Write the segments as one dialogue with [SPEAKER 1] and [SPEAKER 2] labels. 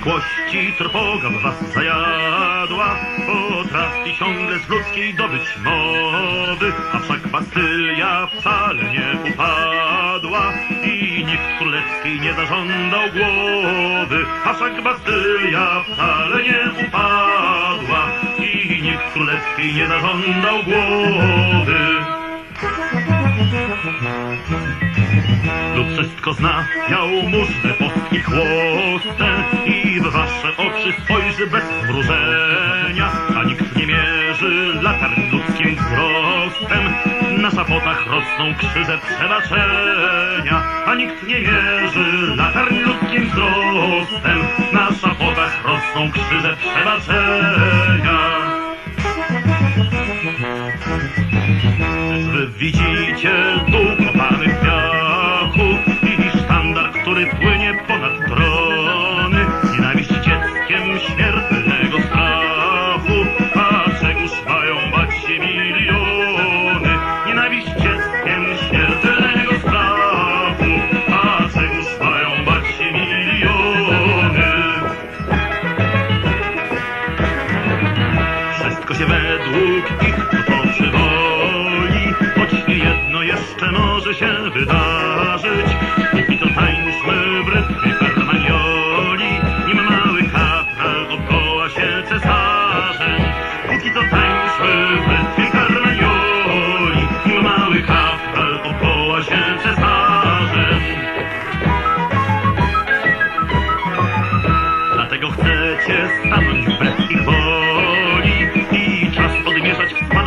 [SPEAKER 1] wściekłości trwoga was zajadła, potrafi ciągle z ludzkiej dobyć mowy, a wszak Bastylia wcale nie upadła. I nikt królewskiej nie zażądał głowy, a wszak Bastylia wcale nie upadła. I nikt królewskiej nie zażądał głowy. Lud wszystko zna, jałmużnę, post i chłostę mierzy latarń ludzkim wzrostem. Na szafotach rosną krzyże przebaczenia, a nikt nie mierzy latarń ludzkim wzrostem. Na szafotach rosną krzyże przebaczenia. Wy widzicie według ich potoczy woli, choć jedno jeszcze może się wydarzyć. Póki to tańczmy w rytmie karmanioli, nim mały kapral odwoła się cesarzem. Póki to tańczmy w rytmie karmanioli, nim mały kapral odwoła się cesarzem. Dlatego chcecie stanąć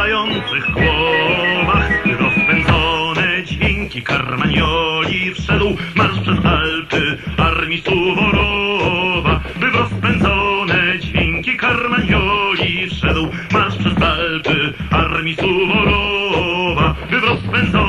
[SPEAKER 1] latających głowach Rozpędzone dźwięki karmanioli Wszedł marsz przez Alpy armii Suworowa. By w rozpędzone dźwięki karmanioli Wszedł marsz przez Alpy armii Suworowa. By w rozpędzone